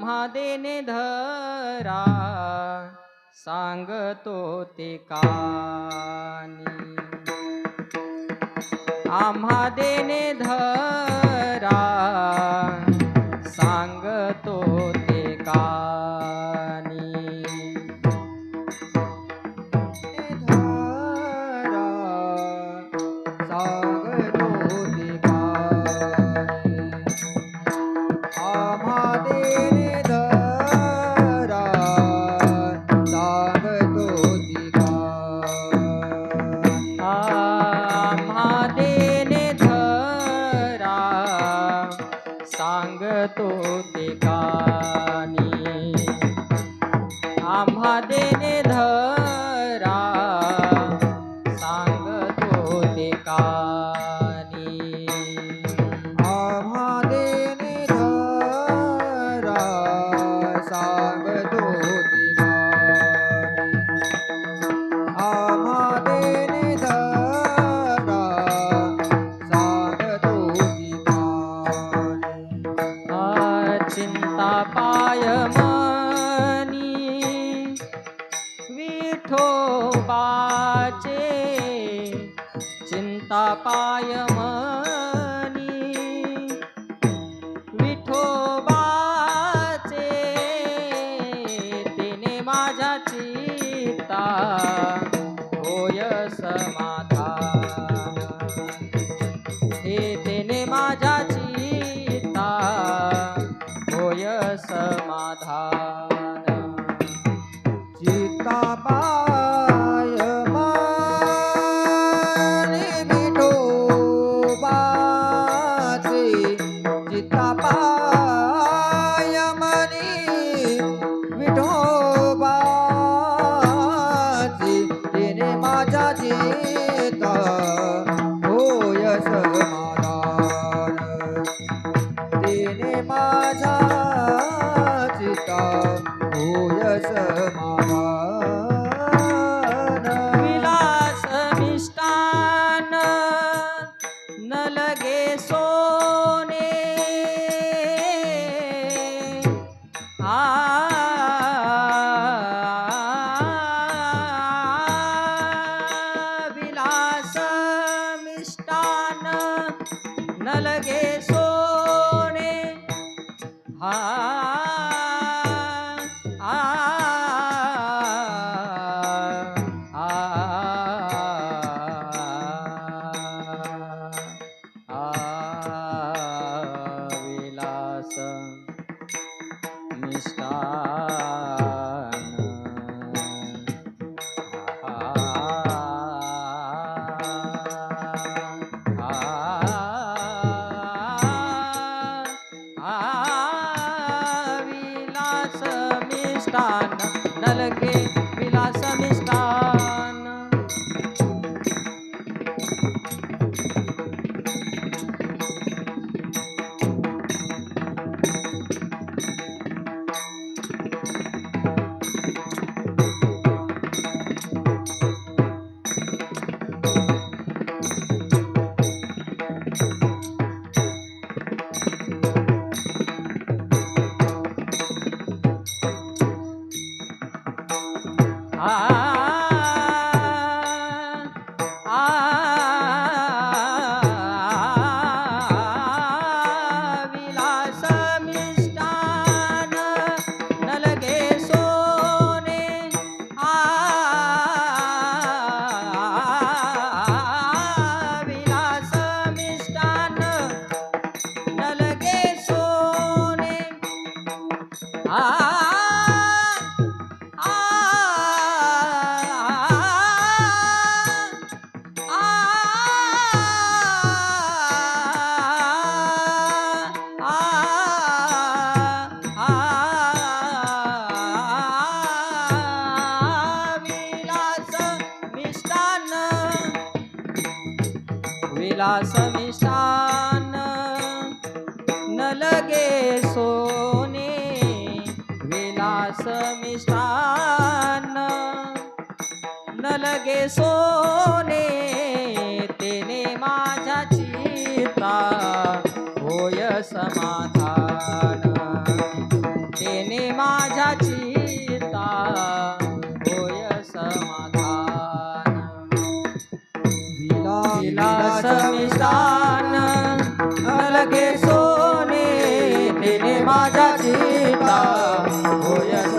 महादेने धरा सांगतो ते कानी आम्हा देने धरा তোতে আমাদের Thank you. चिने माझा चिता होय समावा विलास निष्ठा। विलासनिष्ठान न लगे सोने विलास विलासनिष्ठान न लगे सोने तेने माझ्या चिता होय समाधान. विलास मिष्टान अलगे सोने तिने चिता होय